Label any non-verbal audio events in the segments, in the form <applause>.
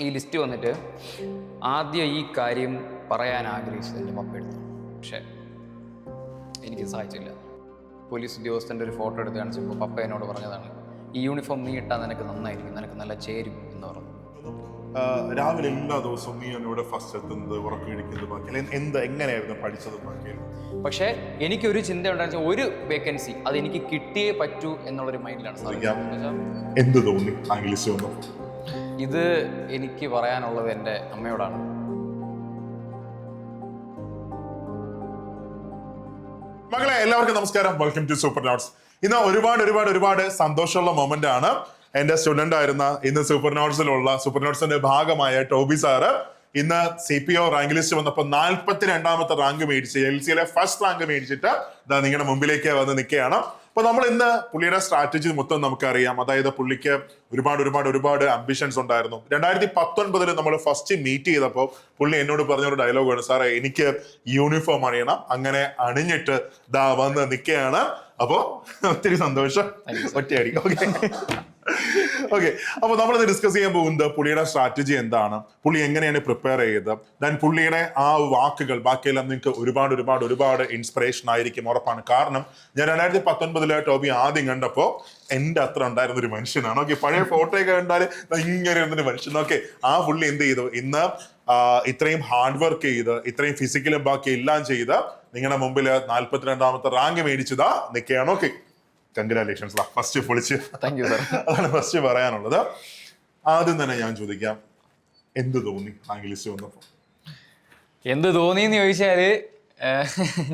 ഈ ലിസ്റ്റ് വന്നിട്ട് ആദ്യം ഈ കാര്യം പറയാൻ ആഗ്രഹിച്ചത് എന്റെ പപ്പ എടുത്തു പക്ഷേ എനിക്ക് സഹായിച്ചില്ല. പോലീസ് ഉദ്യോഗസ്ഥന്റെ ഒരു ഫോട്ടോ എടുത്ത് കാണിച്ചപ്പോൾ പപ്പ എന്നോട് പറഞ്ഞതാണ് ഈ യൂണിഫോം നീ ഇട്ടാൽ നിനക്ക് നന്നായിരിക്കും നിനക്ക് നല്ല ചേരും എന്ന് പറഞ്ഞു. ആ, രാവിലെ എല്ലാ ദിവസവും നീ എന്നോട് ഫസ്റ്റ് എത്തുന്നത് ഉറക്കമിടിക്കുന്നത് ബാക്കി എന്ത് എങ്ങനെയായിരുന്നു പഠിച്ചത് ബാക്കി? പക്ഷേ എനിക്കൊരു ചിന്ത ഉണ്ടായിരുന്ന ഒരു വേക്കൻസി അത് എനിക്ക് കിട്ടിയേ പറ്റൂ എന്നുള്ളൊരു മൈൻഡിലാണ് എന്ത് തോന്നി? ആംഗ്ലീഷ് വന്നു ഇത് എനിക്ക് പറയാനുള്ളത് എന്റെ അമ്മയോടാണ്. മകളെ എല്ലാവർക്കും നമസ്കാരം. വെൽക്കം ടു സൂപ്പർ നോട്ട്സ് ഇന്ന് ഒരുപാട് ഒരുപാട് ഒരുപാട് സന്തോഷമുള്ള മൊമെന്റ് ആണ്. എന്റെ സ്റ്റുഡന്റ് ആയിരുന്ന ഇന്ന് സൂപ്പർ നോട്ട്സിലുള്ള സൂപ്പർ നോട്ട്സിന്റെ ഭാഗമായ ടോബി സാറ് ഇന്ന് C P O rank list വന്നപ്പോൾ നാൽപ്പത്തി രണ്ടാമത്തെ റാങ്ക് മേടിച്ച് എൽ സിയിലെ ഫസ്റ്റ് റാങ്ക് മേടിച്ചിട്ട് ഇതാ നിങ്ങളുടെ മുമ്പിലേക്ക് വന്ന് നിൽക്കുകയാണ്. അപ്പൊ നമ്മൾ ഇന്ന് പുള്ളിയുടെ സ്ട്രാറ്റജി മൊത്തം നമുക്കറിയാം. അതായത് പുള്ളിക്ക് ഒരുപാട് ഒരുപാട് ഒരുപാട് അംബിഷൻസ് ഉണ്ടായിരുന്നു. രണ്ടായിരത്തി പത്തൊൻപതിൽ നമ്മൾ ഫസ്റ്റ് മീറ്റ് ചെയ്തപ്പോൾ പുള്ളി എന്നോട് പറഞ്ഞ ഒരു ഡയലോഗാണ് സാറേ എനിക്ക് യൂണിഫോം അണിയണം. അങ്ങനെ അണിഞ്ഞിട്ട് ദാ വന്ന് നിൽക്കുകയാണ് അപ്പോ ഒത്തിരി സന്തോഷം. ഒറ്റയടി ഓക്കെ ഓക്കെ അപ്പൊ നമ്മളിത് ഡിസ്കസ് ചെയ്യാൻ പോകുന്നത് പുള്ളിയുടെ സ്ട്രാറ്റജി എന്താണ്? പുള്ളി എങ്ങനെയാണ് പ്രിപ്പയർ ചെയ്തത്? ദൻ പുള്ളിയുടെ ആ വാക്കുകൾ ബാക്കിയെല്ലാം നിങ്ങൾക്ക് ഒരുപാട് ഒരുപാട് ഒരുപാട് ഇൻസ്പിറേഷൻ ആയിരിക്കും ഉറപ്പാണ്. കാരണം ഞാൻ രണ്ടായിരത്തി പത്തൊൻപതിലെ ടോബി ആദ്യം കണ്ടപ്പോ എന്റെ അത്ര ഉണ്ടായിരുന്ന ഒരു മനുഷ്യനാണ്. ഓക്കെ പഴയ ഫോട്ടോ ഒക്കെ കണ്ടാൽ ഇങ്ങനെ ഇരുന്നൊരു മനുഷ്യൻ ഓക്കെ ആ പുള്ളി എന്ത് ചെയ്തു? ഇന്ന് ഇത്രയും ഹാർഡ് വർക്ക് ചെയ്ത് ഇത്രയും ഫിസിക്കലും ബാക്കി എല്ലാം ചെയ്ത് നിങ്ങളുടെ മുമ്പിൽ നാല്പത്തിരണ്ടാമത്തെ റാങ്ക് മേടിച്ചതാ നിൽക്കുകയാണ് ഓക്കെ കൺഗ്രാലേഷൻസ് ഫസ്റ്റ് പൊളിച്ച് താങ്ക് യു സാർ അതാണ് ഫസ്റ്റ് പറയാനുള്ളത്. ആദ്യം തന്നെ ഞാൻ ചോദിക്കാം എന്ത് തോന്നി റാങ്ക് ലിസ്റ്റ് വന്നപ്പോൾ എന്ത് തോന്നി എന്ന് ചോദിച്ചാൽ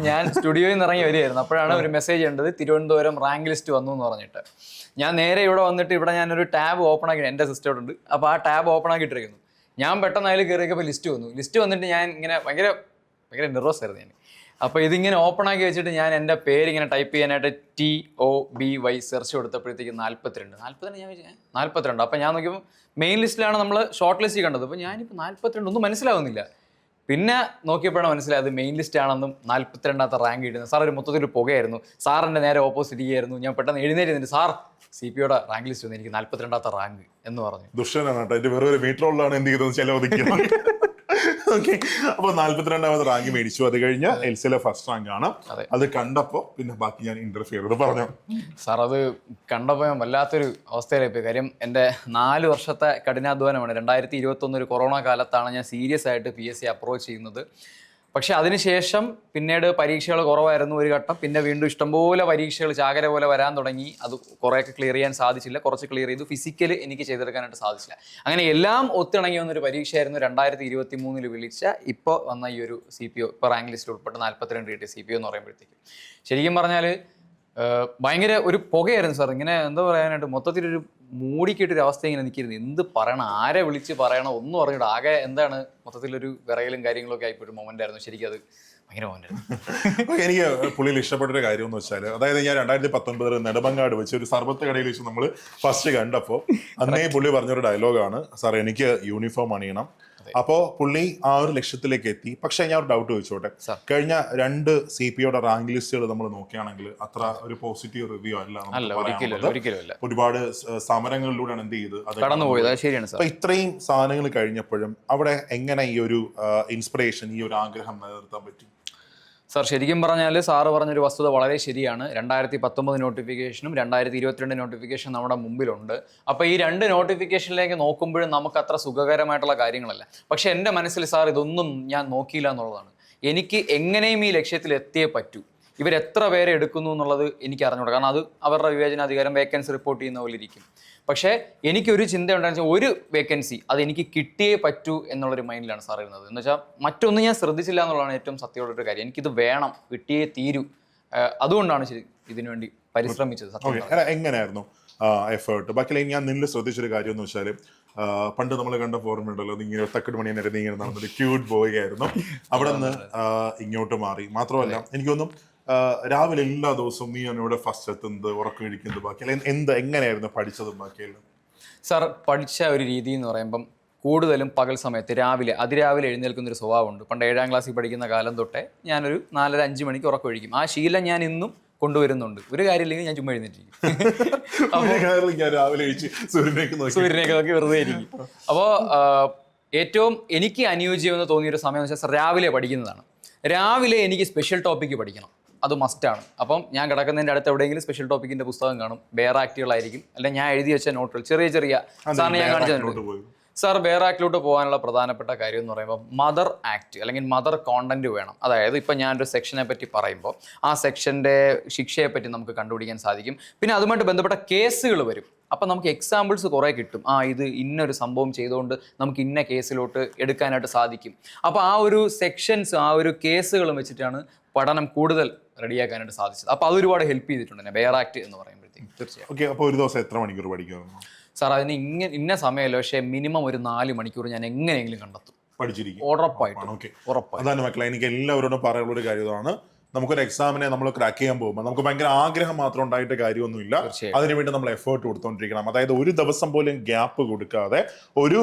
ഞാൻ സ്റ്റുഡിയോയിൽ നിന്ന് ഇറങ്ങി വരികയായിരുന്നു. അപ്പോഴാണ് ഒരു മെസ്സേജ് ഉണ്ടത് തിരുവനന്തപുരം റാങ്ക് ലിസ്റ്റ് വന്നു എന്ന് പറഞ്ഞിട്ട്. ഞാൻ നേരെ ഇവിടെ വന്നിട്ട് ഇവിടെ ഞാനൊരു ടാബ് ഓപ്പൺ ആക്കി എന്റെ സിസ്റ്റം ഉണ്ട്. അപ്പോൾ ആ ടാബ് ഓപ്പൺ ആക്കിയിട്ടിരിക്കുന്നു ഞാൻ പെട്ടെന്ന് അതിൽ കയറിയപ്പോൾ ലിസ്റ്റ് വന്നു. ലിസ്റ്റ് വന്നിട്ട് ഞാൻ ഇങ്ങനെ ഭയങ്കര ഭയങ്കര നെർവസ് ആയിരുന്നു ഞാൻ അപ്പോൾ ഇതിങ്ങനെ ഓപ്പൺ ആക്കി വെച്ചിട്ട് ഞാൻ എന്റെ പേര് ഇങ്ങനെ ടൈപ്പ് ചെയ്യാനായിട്ട് T O B Y search കൊടുത്തപ്പോഴത്തേക്ക് നാൽപ്പത്തിരണ്ട് നാൽപ്പത്തിരണ്ട് ഞാൻ? നാൽപ്പത്തിരണ്ട് അപ്പോൾ ഞാൻ നോക്കിയപ്പോൾ മെയിൻ ലിസ്റ്റിലാണ് നമ്മൾ ഷോർട്ട് ലിസ്റ്റ് കണ്ടത്. അപ്പോൾ ഞാനിപ്പോൾ നാൽപ്പത്തിരണ്ട് ഒന്നും മനസ്സിലാവുന്നില്ല. പിന്നെ നോക്കിയപ്പോഴാണ് മനസ്സിലായത് മെയിൻ ലിസ്റ്റ് ആണെന്നും നാൽപ്പത്തിരണ്ടാമത്തെ റാങ്ക് ഇടുന്നത് സാർ ഒരു മൊത്തത്തിൽ പുകയായിരുന്നു. സാറിന്റെ നേരെ ഓപ്പോസിറ്റ് ചെയ്യായിരുന്നു ഞാൻ പെട്ടെന്ന് എഴുന്നേറ്റ് സാർ സി പി യുടെ റാങ്ക് ലിസ്റ്റ് വന്നു എനിക്ക് നാൽപ്പത്തിരണ്ടാമത്തെ റാങ്ക് എന്ന് പറഞ്ഞു. ദുഷ്യനാണ് കേട്ടോ. എന്റെ വെറുതെ മീറ്ററുള്ളതാണ് എന്ത് ചെയ്തത് ചെലവധിക്കുന്നത് ഓക്കെ. അപ്പൊ നാല്പത്തിരണ്ടാമത് റാങ്ക് മേടിച്ചു. അത് കഴിഞ്ഞ് എൽ സിയിലെ ഫസ്റ്റ് റാങ്ക് ആണ്. അത്. കണ്ടപ്പോ പിന്നെ ബാക്കി ഞാൻ ഇന്റർഫിയർ ചെയ്ത്. പറഞ്ഞു. സാർ അത് കണ്ടപ്പോൾ ഞാൻ വല്ലാത്തൊരു അവസ്ഥയിലായി പോയി. കാര്യം എന്റെ നാല് വർഷത്തെ കഠിനാധ്വാനമാണ്. രണ്ടായിരത്തി ഇരുപത്തൊന്ന് ഒരു കൊറോണ കാലത്താണ് ഞാൻ സീരിയസ് ആയിട്ട് പി എസ് സി അപ്രോച്ച് ചെയ്യുന്നത്. പക്ഷെ അതിനുശേഷം പിന്നീട് പരീക്ഷകൾ കുറവായിരുന്നു ഒരു ഘട്ടം. പിന്നെ വീണ്ടും ഇഷ്ടംപോലെ പരീക്ഷകൾ ചാകര പോലെ വരാൻ തുടങ്ങി. അത് കുറേയൊക്കെ ക്ലിയർ ചെയ്യാൻ സാധിച്ചില്ല. കുറച്ച് ക്ലിയർ ചെയ്തു. ഫിസിക്കൽ എനിക്ക് ചെയ്തെടുക്കാനായിട്ട് സാധിച്ചില്ല. അങ്ങനെ എല്ലാം ഒത്തിണങ്ങി വന്നൊരു പരീക്ഷയായിരുന്നു രണ്ടായിരത്തി ഇരുപത്തി മൂന്നിൽ വിളിച്ച ഇപ്പോൾ വന്ന ഈ ഒരു സി പി ഒ ഇപ്പോൾ റാങ്ക് ലിസ്റ്റിൽ ഉൾപ്പെട്ട നാൽപ്പത്തിരണ്ട് കിട്ടിയ സി പി ഒ എന്ന് പറയുമ്പോഴത്തേക്കും. ശരിക്കും പറഞ്ഞാൽ ഭയങ്കര ഒരു പുകയായിരുന്നു സാർ. ഇങ്ങനെ എന്താ പറയാനായിട്ട് മൊത്തത്തിൽ ഒരു മൂടിക്കിട്ടൊരു അവസ്ഥ ഇങ്ങനെ നിൽക്കിയിരുന്നു. എന്ത് പറയണം? ആരെ വിളിച്ച് പറയണം? ഒന്നും അറിഞ്ഞിട്ട് ആകെ എന്താണ് മൊത്തത്തിലൊരു വിറയലും കാര്യങ്ങളൊക്കെ ആയിപ്പോയൊരു മൊമെന്റ് ആയിരുന്നു. ശരിക്കും അത് ഭയങ്കര മൊമെന്റ് <laughs> എനിക്ക് പുള്ളിയിൽ ഇഷ്ടപ്പെട്ട ഒരു കാര്യം എന്ന് വെച്ചാൽ അതായത് ഞാൻ രണ്ടായിരത്തി പത്തൊൻപതിൽ നെടുമങ്ങാട് വെച്ച് ഒരു സർബത്ത് കടയിൽ വെച്ച് നമ്മൾ ഫസ്റ്റ് കണ്ടപ്പോൾ അന്നേ പുള്ളി പറഞ്ഞൊരു ഡയലോഗാണ് സാർ എനിക്ക് യൂണിഫോം അണിയണം. അപ്പോ പുള്ളി ആ ഒരു ലക്ഷ്യത്തിലേക്ക് എത്തി പക്ഷെ ഞാൻ ഒരു ഡൗട്ട് ചോദിച്ചോട്ടെ? കഴിഞ്ഞ രണ്ട് സി പി യുടെ റാങ്ക് ലിസ്റ്റുകൾ നമ്മൾ നോക്കുകയാണെങ്കിൽ അത്ര ഒരു പോസിറ്റീവ് റിവ്യൂ അല്ല ഒരുപാട് സമരങ്ങളിലൂടെയാണ് എന്ത് ചെയ്ത്? അത് ഇത്രയും സാധനങ്ങൾ കഴിഞ്ഞപ്പോഴും അവിടെ എങ്ങനെ ഈ ഒരു ഇൻസ്പിറേഷൻ ഈ ഒരു ആഗ്രഹം നിലനിർത്താൻ പറ്റി? സാർ ശരിക്കും പറഞ്ഞാൽ സാറ് പറഞ്ഞൊരു വസ്തുത വളരെ ശരിയാണ്. രണ്ടായിരത്തി പത്തൊമ്പത് നോട്ടിഫിക്കേഷനും രണ്ടായിരത്തി ഇരുപത്തിരണ്ട് നോട്ടിഫിക്കേഷൻ നമ്മുടെ മുമ്പിലുണ്ട്. അപ്പോൾ ഈ രണ്ട് നോട്ടിഫിക്കേഷനിലേക്ക് നോക്കുമ്പോഴും നമുക്ക് അത്ര സുഖകരമായിട്ടുള്ള കാര്യങ്ങളല്ല. പക്ഷെ എന്റെ മനസ്സിൽ സാർ ഇതൊന്നും ഞാൻ നോക്കിയില്ല എന്നുള്ളതാണ്. എനിക്ക് എങ്ങനെയും ഈ ലക്ഷ്യത്തിൽ എത്തിയേ പറ്റൂ. ഇവരെത്ര പേരെ എടുക്കുന്നു എന്നുള്ളത് എനിക്ക് അറിഞ്ഞൂടാ കാരണം അത് അവരുടെ വിവേചനാധികാരം വേക്കൻസി റിപ്പോർട്ട് ചെയ്യുന്ന പോലെ ഇരിക്കും. പക്ഷേ എനിക്കൊരു ചിന്ത ഉണ്ടായിരുന്ന ഒരു വേക്കൻസി അത് എനിക്ക് കിട്ടിയേ പറ്റൂ എന്നുള്ളൊരു മൈൻഡിലാണ് സാർ ഇരുന്നത്. എന്ന് വെച്ചാൽ മറ്റൊന്നും ഞാൻ ശ്രദ്ധിച്ചില്ല എന്നുള്ളതാണ് ഏറ്റവും സത്യമുള്ളൊരു കാര്യം. എനിക്കിത് വേണം കിട്ടിയേ തീരൂ. അതുകൊണ്ടാണ് ശരി ഇതിനുവേണ്ടി പരിശ്രമിച്ചത് എങ്ങനെയായിരുന്നു എഫേർട്ട് ബാക്കി ഞാൻ നിന്നിൽ ശ്രദ്ധിച്ചൊരു കാര്യം എന്ന് വെച്ചാൽ പണ്ട് നമ്മൾ കണ്ട ഫോർമ ഉണ്ടല്ലോ നീ ഇങ്ങനെ തക്കട് മണി നേരം ഇങ്ങനെ നടന്നത് ക്യൂട്ട് ബോയ് ആയിരുന്നു. അവിടെ നിന്ന് ഇങ്ങോട്ട് മാറി. മാത്രമല്ല എനിക്കൊന്നും രാവിലെ എല്ലാ ദിവസവും നീ എന്നോട് ഫസ്റ്റ് എത്തുന്നത് ഉറക്കം ഇരിക്കുന്നത് ബാക്കി? അല്ലെങ്കിൽ എന്ത് എങ്ങനെയായിരുന്നു പഠിച്ചതും ബാക്കിയെല്ലാം സാർ പഠിച്ച ഒരു രീതി എന്ന് പറയുമ്പം കൂടുതലും പകൽ സമയത്ത് രാവിലെ അതിരാവിലെ എഴുന്നേൽക്കുന്ന ഒരു സ്വഭാവമുണ്ട്. പണ്ട് ഏഴാം ക്ലാസ്സിൽ പഠിക്കുന്ന കാലം തൊട്ടേ ഞാനൊരു നാലര അഞ്ച് മണിക്ക് ഉറക്കം ഒഴിക്കും. ആ ശീലം ഞാൻ ഇന്നും കൊണ്ടുവരുന്നുണ്ട്. ഒരു കാര്യമില്ലെങ്കിൽ ഞാൻ ചുമ്മാ എഴുന്നേറ്റിരിക്കും. <laughs> രാവിലെ സൂര്യനേക്ക് നോക്കി. വെറുതെ ഇരിക്കും. അപ്പോൾ ഏറ്റവും എനിക്ക് അനുയോജ്യമെന്ന് തോന്നിയൊരു സമയം എന്ന് വെച്ചാൽ രാവിലെ പഠിക്കുന്നതാണ്. രാവിലെ എനിക്ക് സ്പെഷ്യൽ ടോപ്പിക്ക് പഠിക്കണം. അത് മസ്റ്റാണ് അപ്പം ഞാൻ കിടക്കുന്നതിന്റെ അടുത്ത് എവിടെയെങ്കിലും സ്പെഷ്യൽ ടോപ്പിക്കിന്റെ പുസ്തകം കാണും. ബേർ ആക്റ്റുകളായിരിക്കും അല്ലെങ്കിൽ ഞാൻ എഴുതി വെച്ച നോട്ടുകൾ ചെറിയ ചെറിയ. സാറിന് ഞാൻ കാണിച്ചു സാർ ബേർ ആക്ടിലോട്ട് പോകാനുള്ള പ്രധാനപ്പെട്ട കാര്യം എന്ന് പറയുമ്പോൾ മദർ ആക്ട് അല്ലെങ്കിൽ മദർ കോണ്ടന്റ് വേണം. അതായത് ഇപ്പം ഞാനൊരു സെക്ഷനെ പറ്റി പറയുമ്പോൾ ആ സെക്ഷന്റെ ശിക്ഷയെ പറ്റി നമുക്ക് കണ്ടുപിടിക്കാൻ സാധിക്കും. പിന്നെ അതുമായിട്ട് ബന്ധപ്പെട്ട കേസുകൾ വരും. അപ്പം നമുക്ക് എക്സാമ്പിൾസ് കുറേ കിട്ടും. ആ ഇത് ഇന്നൊരു സംഭവം ചെയ്തുകൊണ്ട് നമുക്ക് ഇന്ന കേസിലോട്ട് എടുക്കാനായിട്ട് സാധിക്കും. അപ്പോൾ ആ ഒരു സെക്ഷൻസ് ആ ഒരു കേസുകളും വെച്ചിട്ടാണ് പഠനം കൂടുതൽ റെഡിയാക്കാനായിട്ട് സാധിച്ചത്. അപ്പോൾ അത് ഒരുപാട് ഹെൽപ്പ് ചെയ്തിട്ടുണ്ട് എന്നെ. ബെയർ ആക്ട് എന്ന് പറയുമ്പോഴത്തേക്കും. തീർച്ചയായും. ഓക്കെ അപ്പോൾ ഒരു ദിവസം എത്ര മണിക്കൂർ പഠിക്കുമായിരുന്നു സാർ അതിന് ഇങ്ങനെ ഇന്ന സമയമല്ല പക്ഷേ മിനിമം ഒരു നാല് മണിക്കൂർ ഞാൻ എങ്ങനെയെങ്കിലും കണ്ടെത്തും. പഠിച്ചിരിക്കും. ഉറപ്പായിട്ടും. അതാണ് മക്കളെ എനിക്ക് എല്ലാവരോടും പറയാനുള്ള ഒരു കാര്യമാണ് നമുക്കൊരു എക്സാമിനെ നമ്മൾ ക്രാക്ക് ചെയ്യാൻ പോകുമ്പോൾ നമുക്ക് ഭയങ്കര ആഗ്രഹം മാത്രം ഉണ്ടായിട്ട് കാര്യമൊന്നുമില്ല. അതിനുവേണ്ടി നമ്മൾ എഫേർട്ട് കൊടുത്തോണ്ടിരിക്കണം. അതായത് ഒരു ദിവസം പോലും ഗ്യാപ്പ് കൊടുക്കാതെ ഒരു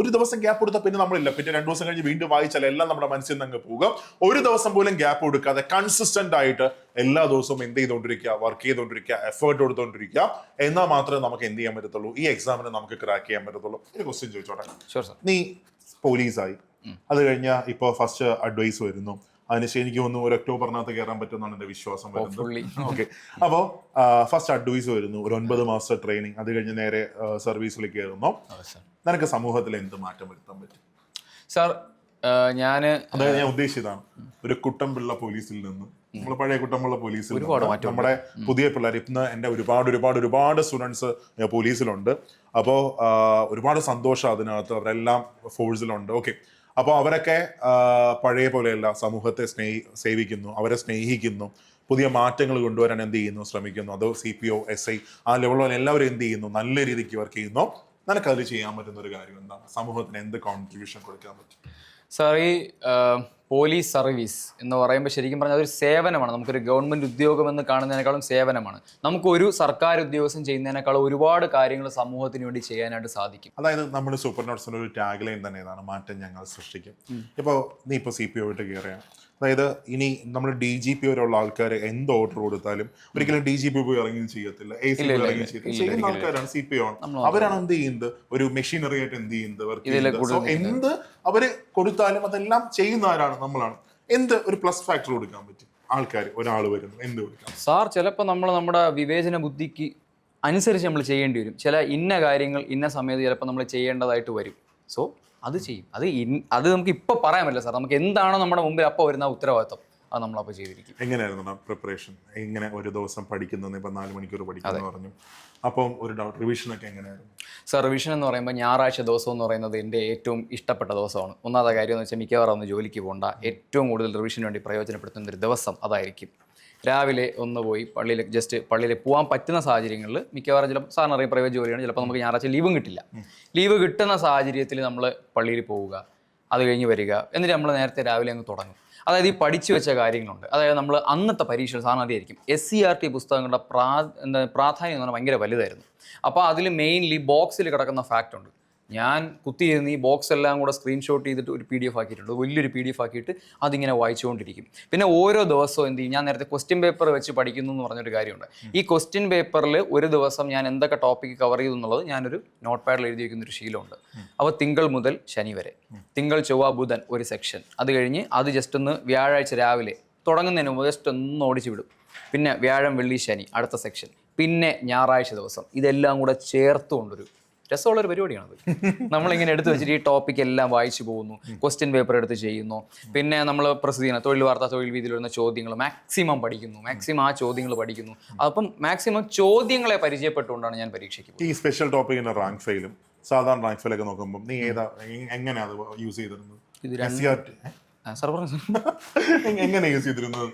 ഒരു ദിവസം ഗ്യാപ്പ് കൊടുത്താൽ പിന്നെ നമ്മളില്ല. പിന്നെ രണ്ടു ദിവസം കഴിഞ്ഞ് വീണ്ടും വായിച്ചാൽ എല്ലാം നമ്മുടെ മനസ്സിൽ നിന്ന് അങ്ങ് പോകും. ഒരു ദിവസം പോലും ഗ്യാപ്പ് കൊടുക്കാതെ കൺസിസ്റ്റന്റ് ആയിട്ട് എല്ലാ ദിവസവും എന്ത് ചെയ്തുകൊണ്ടിരിക്കുക വർക്ക് ചെയ്തുകൊണ്ടിരിക്കുക എഫേർട്ട് കൊടുത്തോണ്ടിരിക്കുക. എന്നാൽ മാത്രമേ നമുക്ക് എന്ത് ചെയ്യാൻ പറ്റത്തുള്ളൂ? ഈ എക്സാമിനെ നമുക്ക് ക്രാക്ക് ചെയ്യാൻ പറ്റത്തുള്ളൂ. ഒരു ക്വസ്റ്റ്യൻ ചോദിച്ചോട്ടെ? നീ പോലീസായി അത് കഴിഞ്ഞാൽ ഇപ്പോൾ ഫസ്റ്റ് അഡ്വൈസ് വരുന്നു. അതിനുശേഷം എനിക്ക് തോന്നുന്നു ഒരു ഒക്ടോബറിനകത്ത് കയറാൻ പറ്റുമെന്നാണ് എന്റെ വിശ്വാസം വരുന്നത്. ഓക്കെ. അപ്പോൾ ഫസ്റ്റ് അഡ്വൈസ് വരുന്നു. ഒരു ഒൻപത് മാസത്തെ ട്രെയിനിങ് അത് കഴിഞ്ഞ് നേരെ സർവീസിലേക്ക് കയറുന്നു നിനക്ക് സമൂഹത്തിൽ എന്ത് മാറ്റം വരുത്താൻ പറ്റും? സാർ ഞാൻ അതായത് ഞാൻ ഉദ്ദേശിച്ചതാണ്. ഒരു കുട്ടമ്പിള്ള പോലീസിൽ നിന്ന് നമ്മൾ പഴയ കുട്ടമുള്ള പോലീസിൽ. നമ്മുടെ പുതിയ പിള്ളേർ ഇന്ന് എന്റെ ഒരുപാട് ഒരുപാട് ഒരുപാട് സ്റ്റുഡൻസ് പോലീസിലുണ്ട്. അപ്പോ ഒരുപാട് സന്തോഷം അതിനകത്ത്. അവരെല്ലാം ഫോഴ്സിലുണ്ട് ഓക്കെ. അപ്പോൾ അവരൊക്കെ പഴയ പോലെയല്ല സമൂഹത്തെ സ്നേഹി സേവിക്കുന്നു അവരെ സ്നേഹിക്കുന്നു പുതിയ മാറ്റങ്ങൾ കൊണ്ടുവരാൻ എന്ത് ചെയ്യുന്നു ശ്രമിക്കുന്നു. അതോ C P O S I ആ ലെവലിൽ എല്ലാവരും എന്ത് ചെയ്യുന്നു നല്ല രീതിക്ക് വർക്ക് ചെയ്യുന്നു. നിനക്ക് അതിൽ ചെയ്യാൻ പറ്റുന്ന ഒരു കാര്യം എന്താണ്? സമൂഹത്തിന് എന്ത് കോൺട്രിബ്യൂഷൻ കൊടുക്കാൻ പറ്റും? സാർ ഈ പോലീസ് സർവീസ് എന്ന് പറയുമ്പോൾ ശരിക്കും പറഞ്ഞാൽ അതൊരു സേവനമാണ്. നമുക്കൊരു ഗവൺമെന്റ് ഉദ്യോഗം എന്ന് കാണുന്നതിനേക്കാളും സേവനമാണ്. നമുക്കൊരു സർക്കാർ ഉദ്യോഗസ്ഥൻ ചെയ്യുന്നതിനേക്കാളും ഒരുപാട് കാര്യങ്ങൾ സമൂഹത്തിന് വേണ്ടി ചെയ്യാനായിട്ട് സാധിക്കും. അതായത് നമ്മുടെ സൂപ്പർ നോട്ട്സിന്റെ ഒരു ടാഗ് ലൈൻ തന്നെ ഇതാണ് മാറ്റം ഞങ്ങൾ സൃഷ്ടിക്കും. ഇപ്പോൾ നീ ഇപ്പോൾ സി പി ഒ ആയിട്ട് കയറിയാണ് അതായത് ഇനി നമ്മൾ ഡി ജി പി വരെയുള്ള ആൾക്കാർ എന്ത് ഓർഡർ കൊടുത്താലും ഒരിക്കലും ഡി ജി പി പോയി ഇറങ്ങി ചെയ്യത്തില്ല. എ സി ഇറങ്ങി ചെയ്യത്തില്ല. ചെയ്യുന്ന ആൾക്കാരാണ് സി പി ആണ് അവരാണ് എന്ത് ചെയ്യുന്നത്? ഒരു മെഷീനറി ആയിട്ട് എന്ത് ചെയ്യുന്നത്? വർക്ക് ചെയ്യുന്നത്. എന്ത് അവർ കൊടുത്താലും അതെല്ലാം ചെയ്യുന്ന ആരാണ്? നമ്മളാണ്. എന്ത് ഒരു പ്ലസ് ഫാക്ടർ കൊടുക്കാൻ പറ്റും? ആൾക്കാർ ഒരാൾ വരുന്നു. എന്ത് കൊടുക്കാം? സാർ ചിലപ്പോൾ നമ്മൾ നമ്മുടെ വിവേചന ബുദ്ധിക്ക് അനുസരിച്ച് നമ്മൾ ചെയ്യേണ്ടി വരും. ചില ഇന്ന കാര്യങ്ങൾ ഇന്ന സമയത്ത് ചിലപ്പോൾ നമ്മൾ ചെയ്യേണ്ടതായിട്ട് വരും. സോ അത് ചെയ്യും. അത് അത് നമുക്ക് ഇപ്പോൾ പറയാൻ പറ്റില്ല സാർ. നമുക്ക് എന്താണോ നമ്മുടെ മുമ്പിൽ അപ്പോൾ വരുന്ന ഉത്തരവാദിത്വം അത് നമ്മളപ്പോൾ ചെയ്തിരിക്കും. എങ്ങനെയായിരുന്നു പ്രിപ്പറേഷൻ? എങ്ങനെ ഒരു ദിവസം പഠിക്കുന്നത്? ഇപ്പൊ നാല് മണിക്കൂർ പഠിക്കുന്നു പറഞ്ഞു. അപ്പം ഒരു ഡൗട്ട് റിവിഷൻ ഒക്കെ എങ്ങനെയായിരുന്നു? സാർ റിവിഷൻ എന്ന് പറയുമ്പോൾ ഞായറാഴ്ച ദിവസം എന്ന് പറയുന്നത് എന്റെ ഏറ്റവും ഇഷ്ടപ്പെട്ട ദിവസമാണ്. ഒന്നാമത്തെ കാര്യം എന്ന് വെച്ചാൽ മിക്കവാറും ഒന്ന് ജോലിക്ക് പോകണ്ട. ഏറ്റവും കൂടുതൽ റിവിഷന് വേണ്ടി പ്രയോജനപ്പെടുത്തുന്ന ഒരു ദിവസം അതായിരിക്കും. രാവിലെ ഒന്ന് പോയി പള്ളിയിൽ ജസ്റ്റ് പള്ളിയിൽ പോകാൻ പറ്റുന്ന സാഹചര്യങ്ങളിൽ മിക്കവാറും ചിലപ്പോൾ സാറിന് അറിയാം പ്രൈവറ്റ് ജോലിയാണ് ചിലപ്പോൾ നമുക്ക് ഞായറാഴ്ച ലീവും കിട്ടില്ല. ലീവ് കിട്ടുന്ന സാഹചര്യത്തിൽ നമ്മൾ പള്ളിയിൽ പോവുക അത് കഴിഞ്ഞ് വരിക എന്നിട്ട് നമ്മൾ നേരത്തെ രാവിലെ അങ്ങ് തുടങ്ങും. അതായത് ഈ പഠിച്ചു വെച്ച കാര്യങ്ങളുണ്ട്. അതായത് നമ്മൾ അന്നത്തെ പരീക്ഷ സാറിന് അറിയായിരിക്കും എസ് സി ആർ ടി പുസ്തകങ്ങളുടെ പ്രാ എന്താ പ്രാധാന്യം എന്ന് പറഞ്ഞാൽ ഭയങ്കര വലുതായിരുന്നു. അപ്പോൾ അതിൽ മെയിൻലി ബോക്സിൽ കിടക്കുന്ന ഫാക്റ്റ് ഉണ്ട്. ഞാൻ കുത്തിയിരുന്ന് ഈ ബോക്സ് എല്ലാം കൂടെ സ്ക്രീൻഷോട്ട് ചെയ്തിട്ട് ഒരു പി ഡി എഫ് ആക്കിയിട്ടുണ്ട്. വലിയൊരു പി ഡി എഫ് ആക്കിയിട്ട് അതിങ്ങനെ വായിച്ചുകൊണ്ടിരിക്കും. പിന്നെ ഓരോ ദിവസവും എന്ത് ചെയ്യും? ഞാൻ നേരത്തെ ക്വസ്റ്റ്യൻ പേപ്പർ വെച്ച് പഠിക്കുന്നു എന്ന് പറഞ്ഞൊരു കാര്യമുണ്ട്. ഈ ക്വസ്റ്റ്യൻ പേപ്പറിൽ ഒരു ദിവസം ഞാൻ എന്തൊക്കെ ടോപ്പിക് കവർ ചെയ്തു എന്നുള്ളത് ഞാനൊരു നോട്ട് പാഡിൽ എഴുതി വയ്ക്കുന്ന ഒരു ശീലമുണ്ട്. അപ്പോൾ തിങ്കൾ മുതൽ ശനി വരെ. തിങ്കൾ ചൊവ്വ ബുധൻ ഒരു സെക്ഷൻ അത് കഴിഞ്ഞ് അത് ജസ്റ്റ് ഒന്ന് വ്യാഴാഴ്ച രാവിലെ തുടങ്ങുന്നതിന് മുമ്പ് ജസ്റ്റ് ഒന്ന് ഓടിച്ചു വിടും. പിന്നെ വ്യാഴം വെള്ളി ശനി അടുത്ത സെക്ഷൻ പിന്നെ ഞായറാഴ്ച ദിവസം. ഇതെല്ലാം കൂടെ ചേർത്തുകൊണ്ടൊരു രസമുള്ളൊരു പരിപാടിയാണത്. നമ്മളിങ്ങനെ എടുത്തു വെച്ചിട്ട് ഈ ടോപ്പിക് എല്ലാം വായിച്ചു പോകുന്നു. ക്വസ്റ്റ്യൻ പേപ്പർ എടുത്ത് ചെയ്യുന്നു. പിന്നെ നമ്മൾ പ്രസിദ്ധീന തൊഴിൽ വാർത്ത തൊഴിൽ വീതിയിൽ വരുന്ന ചോദ്യങ്ങൾ മാക്സിമം പഠിക്കുന്നു മാക്സിമം ആ ചോദ്യങ്ങൾ പഠിക്കുന്നു. അപ്പം മാക്സിമം ചോദ്യങ്ങളെ പരിചയപ്പെട്ടുകൊണ്ടാണ് ഞാൻ പരീക്ഷയ്ക്ക് ഈ സ്പെഷ്യൽ ടോപ്പിക്കിന്റെ റാങ്ക് ഫെയിലും സാധാരണ റാങ്ക് ഫെയിലൊക്കെ നോക്കുമ്പോൾ നീ ഏതാ എങ്ങനെയാണ് എങ്ങനെയാ അത് യൂസ് ചെയ്തിരുന്നത്? എങ്ങനെ യൂസ് ചെയ്തിരുന്നത്?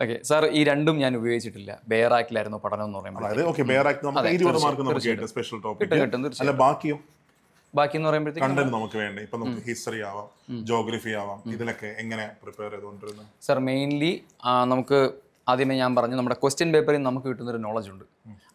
ഓക്കെ സാർ ഈ രണ്ടും ഞാൻ ഉപയോഗിച്ചിട്ടില്ല. ബേറാക്കിലായിരുന്നു പഠനം എന്ന് പറയുമ്പോൾ ബാക്കിയും? ബാക്കി എന്ന് പറയുമ്പോഴത്തേക്കും നമുക്ക് വേണ്ടി? ഇപ്പൊ നമുക്ക് ഹിസ്റ്ററി ആവാം ജോഗ്രഫി ആവാം ഇതിലൊക്കെ എങ്ങനെ പ്രിപ്പയർ ചെയ്തുകൊണ്ടിരുന്നത്? സാർ മെയിൻലി നമുക്ക് ആദ്യമേ ഞാൻ പറഞ്ഞു നമ്മുടെ ക്വസ്റ്റ്യൻ പേപ്പറിൽ നമുക്ക് കിട്ടുന്നൊരു നോളജ് ഉണ്ട്.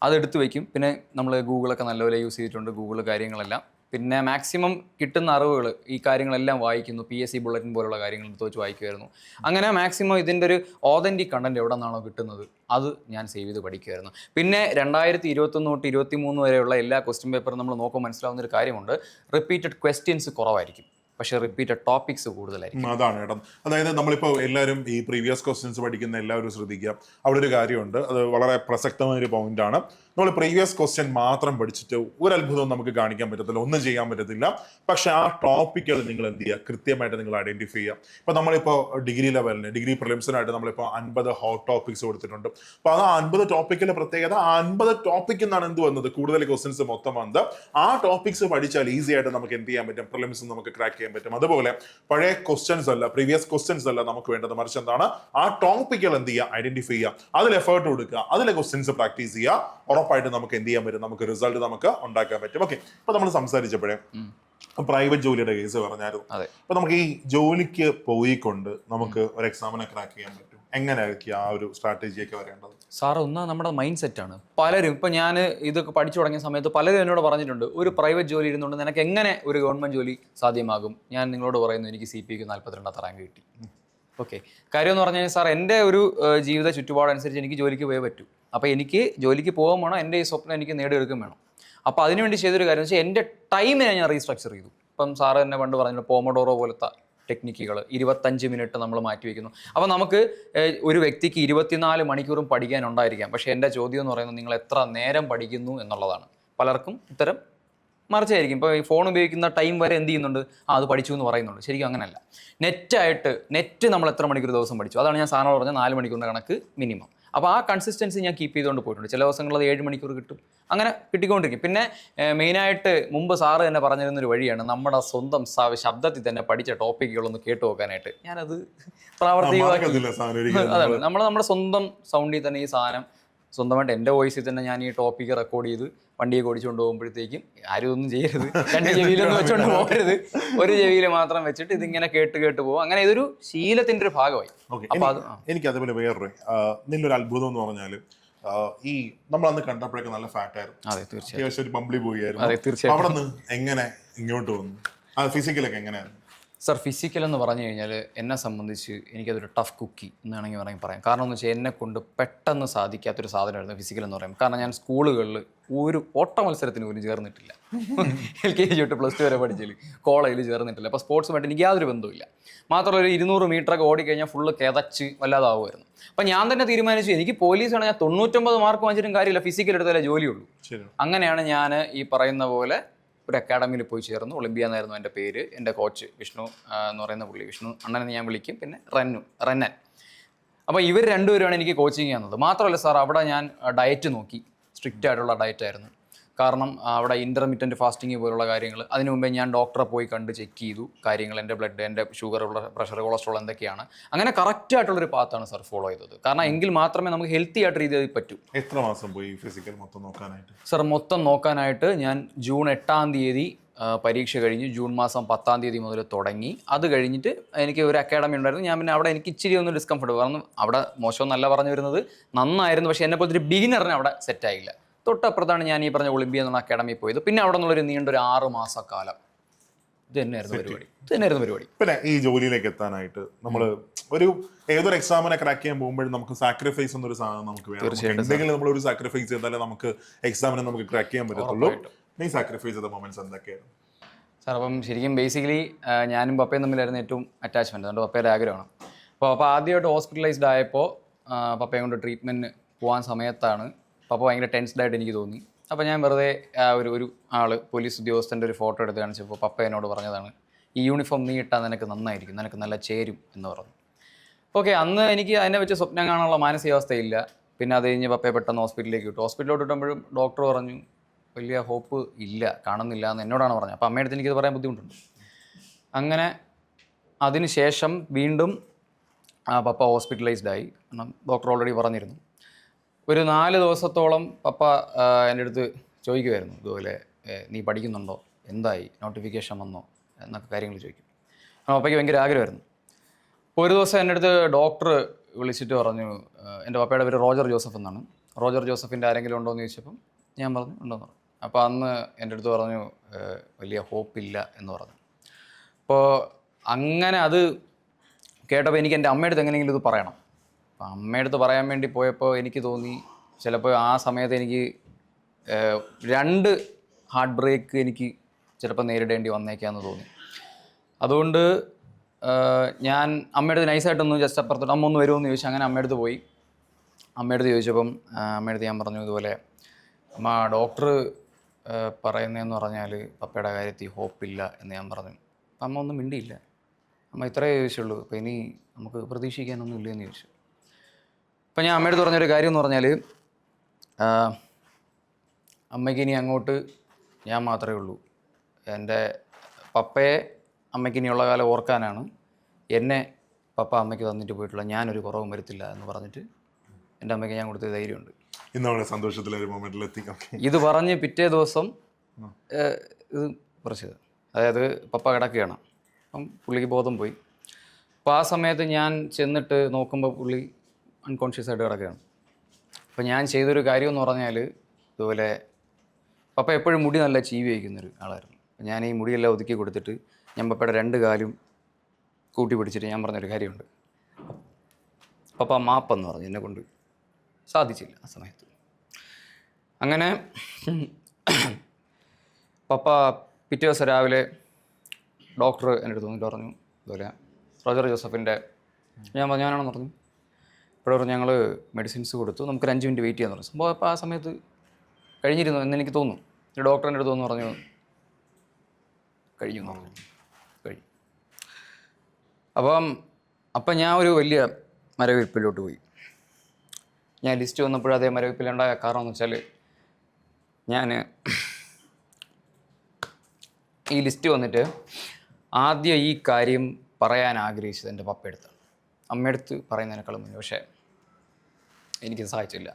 അത് എടുത്തു വയ്ക്കും. പിന്നെ നമ്മൾ ഗൂഗിളൊക്കെ നല്ലപോലെ യൂസ് ചെയ്തിട്ടുണ്ട് ഗൂഗിൾ കാര്യങ്ങളെല്ലാം. പിന്നെ മാക്സിമം കിട്ടുന്ന അറിവുകൾ ഈ കാര്യങ്ങളെല്ലാം വായിക്കുന്നു പി എസ് സി ബുള്ളറ്റിൻ പോലുള്ള കാര്യങ്ങൾ എടുത്ത് വെച്ച് വായിക്കുമായിരുന്നു അങ്ങനെ മാക്സിമം ഇതിന്റെ ഒരു ഓതന്റിക് കണ്ടന്റ് എവിടെ നിന്നാണോ കിട്ടുന്നത് അത് ഞാൻ സേവ് ചെയ്ത് പഠിക്കുമായിരുന്നു പിന്നെ രണ്ടായിരത്തി ഇരുപത്തൊന്ന് തൊട്ട് ഇരുപത്തി മൂന്ന് വരെയുള്ള എല്ലാ ക്വസ്റ്റ്യൻ പേപ്പറും നമ്മൾ നോക്കുമ്പോൾ മനസ്സിലാവുന്ന ഒരു കാര്യമുണ്ട് റിപ്പീറ്റഡ് ക്വസ്റ്റ്യൻസ് കുറവായിരിക്കും. പക്ഷേ റിപ്പീറ്റഡ് ടോപ്പിക്സ് കൂടുതലായിരിക്കും. അതാണ് ഇടം. അതായത് നമ്മളിപ്പോൾ എല്ലാവരും ഈ പ്രീവിയസ് ക്വസ്റ്റ്യൻസ് പഠിക്കുന്ന എല്ലാവരും ശ്രദ്ധിക്കുക. അവിടെ ഒരു കാര്യമുണ്ട്. അത് വളരെ പ്രസക്തമായ ഒരു പോയിന്റ് ആണ്. നമ്മൾ പ്രീവിയസ് ക്വസ്റ്റ്യൻ മാത്രം പഠിച്ചിട്ട് ഒരു അത്ഭുതവും നമുക്ക് കാണിക്കാൻ പറ്റത്തില്ല. ഒന്നും ചെയ്യാൻ പറ്റത്തില്ല. പക്ഷെ ആ ടോപ്പിക്കുകൾ നിങ്ങൾ എന്ത് ചെയ്യുക? കൃത്യമായിട്ട് നിങ്ങൾ ഐഡന്റിഫൈ ചെയ്യുക. ഇപ്പൊ നമ്മളിപ്പോൾ ഡിഗ്രി ലെവലിന് ഡിഗ്രി പ്രിലിംസിനായിട്ട് നമ്മളിപ്പോൾ അൻപത് ഹോട്ട് ടോപ്പിക്സ് കൊടുത്തിട്ടുണ്ട്. അപ്പൊ അത് ആ അൻപത് ടോപ്പിക്കിലെ പ്രത്യേകത ആ അൻപത് ടോപ്പിക് എന്നാണ് എന്ത് വന്നത്? കൂടുതൽ ക്വസ്റ്റ്യൻസ് മൊത്തം വന്നത് ആ ടോപ്പിക്സ് പഠിച്ചാൽ ഈസി ആയിട്ട് നമുക്ക് എന്ത് ചെയ്യാൻ പറ്റും? പ്രിലിംസ് നമുക്ക് ക്രാക്ക് ചെയ്യാൻ പറ്റും. അതുപോലെ പഴയ ക്വസ്റ്റ്യൻസ് അല്ല പ്രീവിയസ് ക്വസ്റ്റ്യൻസ് അല്ല നമുക്ക് വേണ്ടത്. മറിച്ച് എന്താണ്? ആ ടോപ്പിക്കുകൾ എന്ത് ചെയ്യുക? ഐഡന്റിഫൈ ചെയ്യുക. അതിൽ എഫേർട്ട് കൊടുക്കുക. അതിലെ ക്വസ്റ്റ്യൻസ് പ്രാക്ടീസ് ചെയ്യുക. ഉറപ്പായിട്ട് നമുക്ക് എന്ത് ചെയ്യാൻ പറ്റും? നമുക്ക് റിസൾട്ട് നമുക്ക് ഉണ്ടാക്കാൻ പറ്റും. ഓക്കെ ഇപ്പൊ നമ്മൾ സംസാരിച്ചപ്പോഴേ പ്രൈവറ്റ് ജോലിയുടെ കേസ് പറഞ്ഞായിരുന്നു. അപ്പൊ നമുക്ക് ഈ ജോലിക്ക് പോയിക്കൊണ്ട് നമുക്ക് ഒരു എക്സാമിനെ ക്രാക്ക് ചെയ്യാൻ പറ്റും. എങ്ങനെയായിരിക്കും ആ ഒരു സ്ട്രാറ്റജിയൊക്കെ വരേണ്ടത്? സാർ ഒന്നാ നമ്മുടെ മൈൻഡ് സെറ്റാണ് പലരും ഇപ്പം ഞാൻ ഇതൊക്കെ പഠിച്ചു തുടങ്ങിയ സമയത്ത് പലരും എന്നോട് പറഞ്ഞിട്ടുണ്ട് ഒരു പ്രൈവറ്റ് ജോലി ഇരുന്നുകൊണ്ട് നിനക്ക് എങ്ങനെ ഒരു ഗവൺമെന്റ് ജോലി സാധ്യമാകും? ഞാൻ നിങ്ങളോട് പറയുന്നു എനിക്ക് സി പി ക്ക് നാൽപ്പത്തിരണ്ടാം റാങ്ക് കിട്ടി. ഓക്കെ. കാര്യം എന്ന് പറഞ്ഞാൽ സാർ എന്റെ ഒരു ജീവിത ചുറ്റുപാടനുസരിച്ച് എനിക്ക് ജോലിക്ക് പോയേ പറ്റൂ. അപ്പോൾ എനിക്ക് ജോലിക്ക് പോകാൻ വേണം എന്റെ ഈ സ്വപ്നം എനിക്ക് നേടിയെടുക്കും വേണം. അപ്പോൾ അതിനുവേണ്ടി ചെയ്തൊരു കാര്യം വെച്ചാൽ എന്റെ ടൈമിനെ ഞാൻ റീസ്ട്രക്ചർ ചെയ്തു. ഇപ്പം സാറ് തന്നെ പണ്ട് പറഞ്ഞു പോമഡോറോ പോലത്തെ ടെക്നിക്കുകൾ ഇരുപത്തഞ്ച് മിനിറ്റ് നമ്മൾ മാറ്റി വയ്ക്കുന്നു അപ്പോൾ നമുക്ക് ഒരു വ്യക്തിക്ക് ഇരുപത്തിനാല് മണിക്കൂറും പഠിക്കാനുണ്ടായിരിക്കാം. പക്ഷേ എന്റെ ചോദ്യം എന്ന് പറയുന്നത് നിങ്ങൾ എത്ര നേരം പഠിക്കുന്നു എന്നുള്ളതാണ്. പലർക്കും ഉത്തരം മറിച്ചായിരിക്കും. ഇപ്പോൾ ഈ ഫോൺ ഉപയോഗിക്കുന്ന ടൈം വരെ എന്ത് ചെയ്യുന്നുണ്ട്? ആ അത് പഠിച്ചു എന്ന് പറയുന്നുണ്ട്. ശരിക്കും അങ്ങനെയല്ല. നെറ്റായിട്ട് നെറ്റ് നമ്മൾ എത്ര മണിക്കൂർ ദിവസം പഠിച്ചു? അതാണ് ഞാൻ സാധനം പറഞ്ഞ നാല് മണിക്കൂറിന്റെ കണക്ക് മിനിമം. അപ്പോൾ ആ കൺസിസ്റ്റൻസി ഞാൻ കീപ്പ് ചെയ്തുകൊണ്ട് പോയിട്ടുണ്ട്. ചില ദിവസങ്ങളിൽ അത് ഏഴ് മണിക്കൂർ കിട്ടും. അങ്ങനെ കിട്ടിക്കൊണ്ടിരിക്കും. പിന്നെ മെയിനായിട്ട് മുമ്പ് സാറ് തന്നെ പറഞ്ഞിരുന്നൊരു വഴിയാണ് നമ്മുടെ സ്വന്തം ശബ്ദത്തിൽ തന്നെ പഠിച്ച ടോപ്പിക്കുകളൊന്ന് കേട്ടു വെക്കാനായിട്ട് ഞാനത് പ്രാവർത്തികമാക്കി. അതാണ്. നമ്മൾ നമ്മുടെ സ്വന്തം സൗണ്ടിൽ തന്നെ ഈ സാധനം സ്വന്തമായിട്ട് എന്റെ വോയിസിൽ തന്നെ ഞാൻ ഈ ടോപ്പിക്ക് റെക്കോർഡ് ചെയ്ത് വണ്ടിയെ ഓടിച്ചുകൊണ്ട് പോകുമ്പോഴത്തേക്കും ആരും ഒന്നും ചെയ്യരുത്. രണ്ട് ചെവിയിലൊന്നും വെച്ചുകൊണ്ട് പോകരുത്. ഒരു ചെവിയിൽ മാത്രം വെച്ചിട്ട് ഇതിങ്ങനെ കേട്ട് കേട്ട് പോകും. അങ്ങനെ ഇതൊരു ശീലത്തിന്റെ ഒരു ഭാഗമായി. അപ്പൊ അത്. എനിക്ക് അതേപോലെ വേറൊരു നിന്നൊരു അത്ഭുതം എന്ന് പറഞ്ഞാൽ ഈ നമ്മൾ അന്ന് കണ്ടപ്പോഴേക്കും നല്ല ഫാറ്റ് ആയിരുന്നു. അതെ തീർച്ചയായും ഒരു പോയി അവിടെ നിന്ന് എങ്ങനെ ഇങ്ങോട്ട് വന്നു? ഫിസിക്കലൊക്കെ എങ്ങനെയായിരുന്നു? സർ ഫിസിക്കൽ എന്ന് പറഞ്ഞു കഴിഞ്ഞാൽ എന്നെ സംബന്ധിച്ച് എനിക്കതൊരു ടഫ് കുക്കി എന്നാണെങ്കിൽ വേണമെങ്കിൽ പറയാം. കാരണം എന്ന് വെച്ചാൽ എന്നെ കൊണ്ട് പെട്ടെന്ന് സാധിക്കാത്തൊരു സാധനമായിരുന്നു ഫിസിക്കൽ എന്ന് പറയുമ്പോൾ കാരണം ഞാൻ സ്കൂളുകളിൽ ഒരു ഓട്ട മത്സരത്തിന് പോലും ചേർന്നിട്ടില്ല. എൽ കെ ജി തൊട്ട് പ്ലസ് ടു വരെ പഠിച്ചതിൽ കോളേജിൽ ചേർന്നിട്ടില്ല. അപ്പോൾ സ്പോർട്സുമായിട്ട് എനിക്ക് യാതൊരു ബന്ധവുമില്ല. മാത്രമല്ല ഒരു ഇരുന്നൂറ് മീറ്ററൊക്കെ ഓടിക്കഴിഞ്ഞാൽ ഫുള്ള് കിതച്ച് വല്ലാതാവുമായിരുന്നു. അപ്പം ഞാൻ തന്നെ തീരുമാനിച്ചു എനിക്ക് പോലീസാണ് ഞാൻ തൊണ്ണൂറ്റൊമ്പത് മാർക്ക് വാങ്ങിച്ചിട്ടും കാര്യമില്ല. ഫിസിക്കൽ എടുത്താലേ ജോലിയുള്ളൂ. അങ്ങനെയാണ് ഞാൻ ഈ പറയുന്ന പോലെ ഒരു അക്കാഡമിയിൽ പോയി ചേർന്നു. ഒളിമ്പിയ എന്നായിരുന്നു എന്റെ പേര്. എന്റെ കോച്ച് വിഷ്ണു എന്ന് പറയുന്ന പുള്ളി വിഷ്ണു. അണ്ണനെ ഞാൻ വിളിക്കും. പിന്നെ റന്നു റന്നൻ. അപ്പോൾ ഇവർ രണ്ടുപേരുമാണ് എനിക്ക് കോച്ചിങ് ചെയ്യുന്നത് മാത്രമല്ല സാർ അവിടെ ഞാൻ ഡയറ്റ് നോക്കി. സ്ട്രിക്റ്റ് ആയിട്ടുള്ള ഡയറ്റ് ആയിരുന്നു. കാരണം അവിടെ ഇന്റർമീഡിയന്റ് ഫാസ്റ്റിംഗ് പോലുള്ള കാര്യങ്ങൾ അതിനു മുമ്പേ ഞാൻ ഡോക്ടറെ പോയി കണ്ട് ചെക്ക് ചെയ്തു കാര്യങ്ങൾ എന്റെ ബ്ലഡ് എന്റെ ഷുഗർ പ്രഷർ കൊളസ്ട്രോൾ എന്തൊക്കെയാണ്. അങ്ങനെ കറക്റ്റ് ആയിട്ടുള്ളൊരു പാത്താണ് സർ ഫോളോ ചെയ്തത്. കാരണം എങ്കിൽ മാത്രമേ നമുക്ക് ഹെൽത്തി ആയിട്ട് രീതിയിൽ പറ്റൂ. എത്ര മാസം പോയി ഫിസിക്കൽ മൊത്തം നോക്കാനായിട്ട്? സർ മൊത്തം നോക്കാനായിട്ട് ഞാൻ ജൂൺ എട്ടാം തീയതി പരീക്ഷ കഴിഞ്ഞ് ജൂൺ മാസം പത്താം തീയതി മുതൽ തുടങ്ങി. അത് കഴിഞ്ഞിട്ട് എനിക്ക് ഒരു അക്കാഡമി ഉണ്ടായിരുന്നു. ഞാൻ പിന്നെ അവിടെ എനിക്ക് ഇച്ചിരി ഒന്ന് ഡിസ്കംഫർട്ട് കാരണം അവിടെ മോശമെന്നല്ല പറഞ്ഞു വരുന്നത്. നന്നായിരുന്നു. പക്ഷേ എന്നെ പോലത്തെ ഒരു ബിഗിനറിന് അവിടെ സെറ്റായില്ല തൊട്ടപ്പുറത്താണ് ഞാൻ ഈ പറഞ്ഞ ഒളിമ്പിയ എന്ന അക്കാഡമി പോയത്. പിന്നെ അവിടെ നിന്നുള്ളൊരു ഒരു നീണ്ടൊരു ആറ് മാസക്കാലം. ഇത് തന്നെയായിരുന്നു പരിപാടി. ഇത് തന്നെയായിരുന്നു പരിപാടി. പിന്നെ ഈ ജോലിയിലേക്ക് എത്താനായിട്ട് നമ്മൾ ഒരു ഏതൊരു എക്സാമിനെ ക്രാക്ക് ചെയ്യാൻ പോകുമ്പോഴും നമുക്ക് സാക്രിഫൈസ് എന്നൊരു സാധനം നമുക്ക് വേണം. എന്തെങ്കിലും നമ്മൾ ഒരു സാക്രിഫൈസ് ചെയ്താലേ നമുക്ക് എക്സാമിനെ നമുക്ക് ക്രാക്ക് ചെയ്യാൻ പറ്റത്തുള്ളൂ. നീ സാക്രിഫൈസ് ചെയ്ത മൊമെന്റ്സ് എന്തൊക്കെയായിരുന്നു? സാർ അപ്പം ശരിക്കും ബേസിക്കലി ഞാനും പപ്പയും തമ്മിലായിരുന്നു ഏറ്റവും അറ്റാച്ച്മെന്റ് അതുകൊണ്ട് പപ്പയുടെ ആഗ്രഹമാണ്. അപ്പോൾ അപ്പോൾ ആദ്യമായിട്ട് ഹോസ്പിറ്റലൈസ്ഡ് ആയപ്പോൾ പപ്പയെ കൊണ്ട് ട്രീറ്റ്മെന്റ് പോകാൻ സമയത്താണ് പപ്പ ഭയങ്കര ടെൻസ്ഡ് ആയിട്ട് എനിക്ക് തോന്നി. അപ്പോൾ ഞാൻ വെറുതെ ഒരു ഒരു ആൾ പോലീസ് ഉദ്യോഗസ്ഥന്റെ ഒരു ഫോട്ടോ എടുത്ത് കാണിച്ചപ്പോൾ പപ്പ എന്നോട് പറഞ്ഞതാണ് ഈ യൂണിഫോം നീ ഇട്ടാൽ നിനക്ക് നന്നായിരിക്കും നിനക്ക് നല്ല ചേരും എന്ന് പറഞ്ഞു. ഓക്കെ അന്ന് എനിക്ക് അതിനെ വെച്ച് സ്വപ്നം കാണാനുള്ള മാനസികാവസ്ഥയില്ല. പിന്നെ അത് കഴിഞ്ഞ് പപ്പയെ പെട്ടെന്ന് ഹോസ്പിറ്റലിലേക്ക് വിട്ടു. ഹോസ്പിറ്റലിലോട്ട് വിട്ടുമ്പോഴും ഡോക്ടർ പറഞ്ഞു വലിയ ഹോപ്പ് ഇല്ല കാണുന്നില്ല എന്ന് എന്നോടാണ് പറഞ്ഞത്. അപ്പോൾ അമ്മയുടെ എനിക്കത് പറയാൻ ബുദ്ധിമുട്ടുണ്ട്. അങ്ങനെ അതിന് ശേഷം വീണ്ടും പപ്പ ഹോസ്പിറ്റലൈസ്ഡ് ആയി. കാരണം ഡോക്ടർ ഓൾറെഡി പറഞ്ഞിരുന്നു. ഒരു നാല് ദിവസത്തോളം പപ്പ എന്റെ അടുത്ത് ചോദിക്കുമായിരുന്നു ഇതുപോലെ നീ പഠിക്കുന്നുണ്ടോ? എന്തായി? നോട്ടിഫിക്കേഷൻ വന്നോ? എന്നൊക്കെ കാര്യങ്ങൾ ചോദിക്കും. പപ്പയ്ക്ക് ഭയങ്കര ആഗ്രഹമായിരുന്നു. ഒരു ദിവസം എന്റെ അടുത്ത് ഡോക്ടർ വിളിച്ചിട്ട് പറഞ്ഞു എന്റെ പപ്പയുടെ പേര് റോജർ ജോസഫ് എന്നാണ്. റോജർ ജോസഫിന്റെ ആരെങ്കിലും ഉണ്ടോ എന്ന് ചോദിച്ചപ്പം ഞാൻ പറഞ്ഞു ഉണ്ടോന്ന് പറഞ്ഞു. അപ്പോൾ അന്ന് എന്റെ അടുത്ത് പറഞ്ഞു വലിയ ഹോപ്പില്ല എന്ന് പറഞ്ഞു. അപ്പോൾ അങ്ങനെ അത് കേട്ടപ്പോൾ എനിക്ക് എന്റെ അമ്മയുടെ അടുത്ത് എങ്ങനെയെങ്കിലും ഇത് പറയണം. അപ്പം അമ്മയടുത്ത് പറയാൻ വേണ്ടി പോയപ്പോൾ എനിക്ക് തോന്നി ചിലപ്പോൾ ആ സമയത്ത് എനിക്ക് രണ്ട് ഹാർട്ട് ബ്രേക്ക് എനിക്ക് ചിലപ്പോൾ നേരിടേണ്ടി വന്നേക്കാന്ന് തോന്നി. അതുകൊണ്ട് ഞാൻ അമ്മയുടെ അടുത്ത് നൈസായിട്ടൊന്ന് ജസ്റ്റ് അപ്പുറത്തോട്ട് അമ്മ ഒന്ന് വരുമോ എന്ന് ചോദിച്ചു അങ്ങനെ അമ്മയുടെ അടുത്ത് പോയി. അമ്മയുടെ അടുത്ത് ചോദിച്ചപ്പം അമ്മയടുത്ത് ഞാൻ പറഞ്ഞു ഇതുപോലെ അമ്മ ഡോക്ടർ പറയുന്നതെന്ന് പറഞ്ഞാൽ പപ്പയുടെ കാര്യത്തിൽ ഹോപ്പില്ല എന്ന് ഞാൻ പറഞ്ഞു. അപ്പം അമ്മ ഒന്നും മിണ്ടിയില്ല. അമ്മ ഇത്രയേ ചോദിച്ചുള്ളൂ. അപ്പോൾ ഇനി നമുക്ക് പ്രതീക്ഷിക്കാനൊന്നും ഇല്ലയെന്ന് ചോദിച്ചു. അപ്പം ഞാൻ അമ്മയോട് പറഞ്ഞൊരു കാര്യം എന്ന് പറഞ്ഞാൽ അമ്മയ്ക്ക് ഇനി അങ്ങോട്ട് ഞാൻ മാത്രമേ ഉള്ളൂ. എന്റെ പപ്പയെ അമ്മയ്ക്ക് ഇനിയുള്ള കാലം ഓർക്കാനാണ്. എന്നെ പപ്പ അമ്മയ്ക്ക് തന്നിട്ട് പോയിട്ടുള്ള ഞാനൊരു കുറവും വരുത്തില്ല എന്ന് പറഞ്ഞിട്ട് എന്റെ അമ്മയ്ക്ക് ഞാൻ കൊടുത്ത ധൈര്യമുണ്ട്. ഇന്ന് വളരെ സന്തോഷത്തിലെ ഒരു മൊമെന്റിൽ ഇത് പറഞ്ഞ് പിറ്റേ ദിവസം ഇത് കുറച്ചത് അതായത് പപ്പ കിടക്കുകയാണ്. അപ്പം പുള്ളിക്ക് ബോധം പോയി. അപ്പോൾ ആ സമയത്ത് ഞാൻ ചെന്നിട്ട് നോക്കുമ്പോൾ പുള്ളി അൺകോൺഷ്യസ് ആയിട്ട് കിടക്കുകയാണ്. അപ്പോൾ ഞാൻ ചെയ്തൊരു കാര്യം എന്ന് പറഞ്ഞാൽ ഇതുപോലെ പപ്പ എപ്പോഴും മുടി നല്ല ചീവി വയ്ക്കുന്നൊരു ആളായിരുന്നു. ഞാൻ ഈ മുടിയെല്ലാം ഒതുക്കി കൊടുത്തിട്ട് ഞാൻ പപ്പയുടെ രണ്ട് കാലും കൂട്ടി പിടിച്ചിട്ട് ഞാൻ പറഞ്ഞൊരു കാര്യമുണ്ട്. പപ്പ മാപ്പെന്ന് പറഞ്ഞു എന്നെ കൊണ്ട്. സാധിച്ചില്ല ആ സമയത്ത്. അങ്ങനെ പപ്പ പിറ്റേ ദിവസം രാവിലെ ഡോക്ടർ എന്റെ അടുത്ത് വന്നിട്ട് പറഞ്ഞു അതുപോലെ റോജർ ജോസഫിന്റെ ഞാൻ പറഞ്ഞു ഞാനാണെന്ന് പറഞ്ഞു. പറഞ്ഞു ഞങ്ങൾ മെഡിസിൻസ് കൊടുത്തു. നമുക്കൊരു അഞ്ച് മിനിറ്റ് വെയിറ്റ് ചെയ്യാൻ പറഞ്ഞു. സംഭവം അപ്പോൾ ആ സമയത്ത് കഴിഞ്ഞിരുന്നു എന്ന് എനിക്ക് തോന്നുന്നു. ഡോക്ടറിന്റെ അടുത്ത് തോന്നു പറഞ്ഞു കഴിഞ്ഞു കഴിഞ്ഞു. അപ്പം അപ്പം ഞാൻ ഒരു വലിയ മരവിപ്പിലോട്ട് പോയി. ഞാൻ ലിസ്റ്റ് വന്നപ്പോൾ അതേ മരവിപ്പിലുണ്ടായ കാരണം എന്ന് വെച്ചാൽ ഞാൻ ഈ ലിസ്റ്റ് വന്നിട്ട് ആദ്യം ഈ കാര്യം പറയാൻ ആഗ്രഹിച്ചത് എന്റെ പപ്പയെടുത്താണ് അമ്മയെടുത്ത് പറയുന്നതിനേക്കാളും മുന്നേ. പക്ഷേ എനിക്കത് സഹായിച്ചില്ല